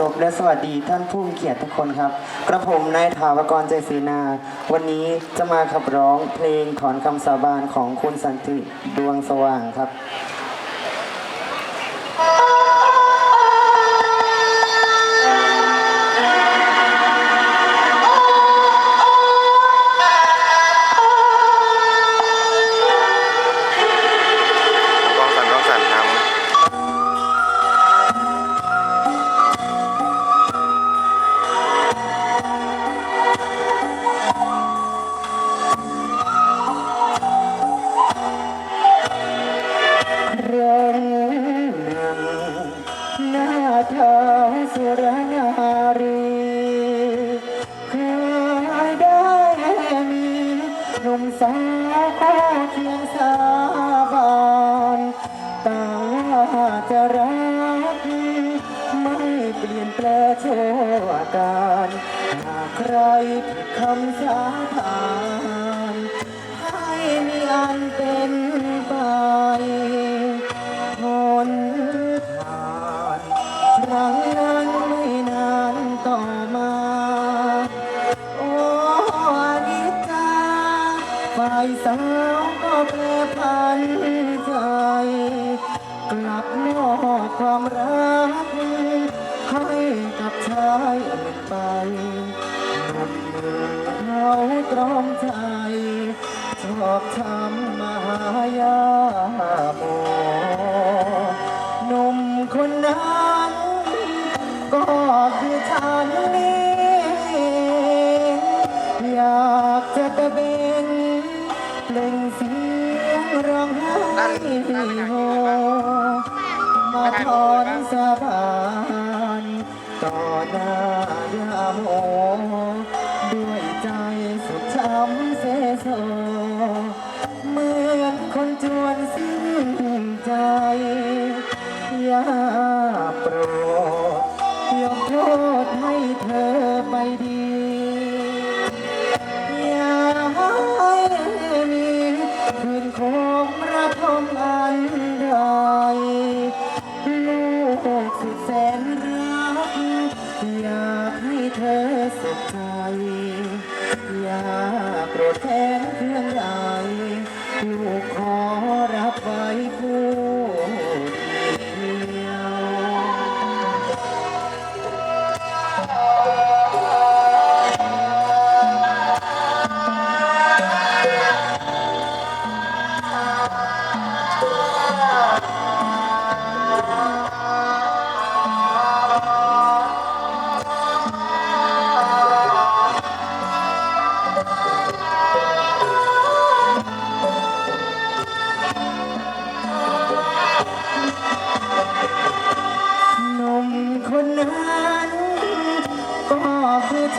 รบและสวัสดีท่านผู้มีเกียรติทุกคนครับ กระผมนายถาวกรใจศรีนา วันนี้จะมาขับร้องเพลงถอนคำสาบานของคุณสันติดวงสว่างครับ น้าเธอสุรนารีเคยได้มีหนุ่มสาวก็เคียงสาบานต่างว่าจะรักไม่เปลี่ยนแปลงชั่วการหากใครผิดคำสาบานให้มีอันเป็น สาวก็แปรพันใจ กลับมอบความรัก ให้กับชายอื่นไปเมืองเขาตรอมใจชอบทำมหายาโมหนุ่มคนนั้น ก็คือฉันนี่ เปล่งเสียงร้องไห้โฮมาถอนสาบานต่อหน้ายาโมด้วยใจสุดช้ำเสโซเหมือนคนจวนสิ้นใจยาโปรดยกโทษให้เธอไปดี ยาโกรธแค้นเครื่องใดลูกขอ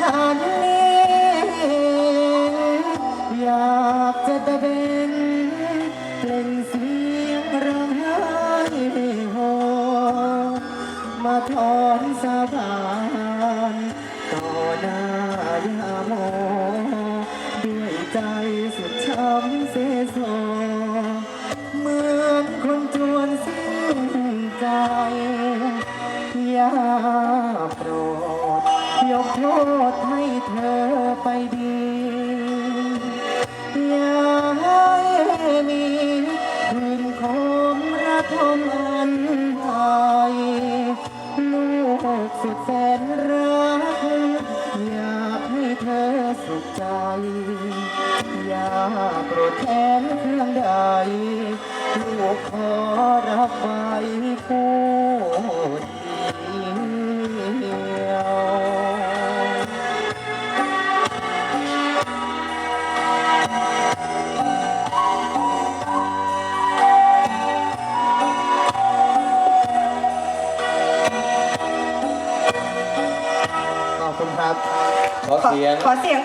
อฉันนี่อยากจะตะเบนเปล่งเสียงร้องไห้โฮมาถอนสาบานต่อหน้ายาโมด้วยใจสุดช้ำเสโซ นรัก อยากให้เธอสุขใจ อย่าโกรธแค้นเครื่องใดลูกขอรับไว้คู่ ขอบคุณครับขอเสียง ขอเสียง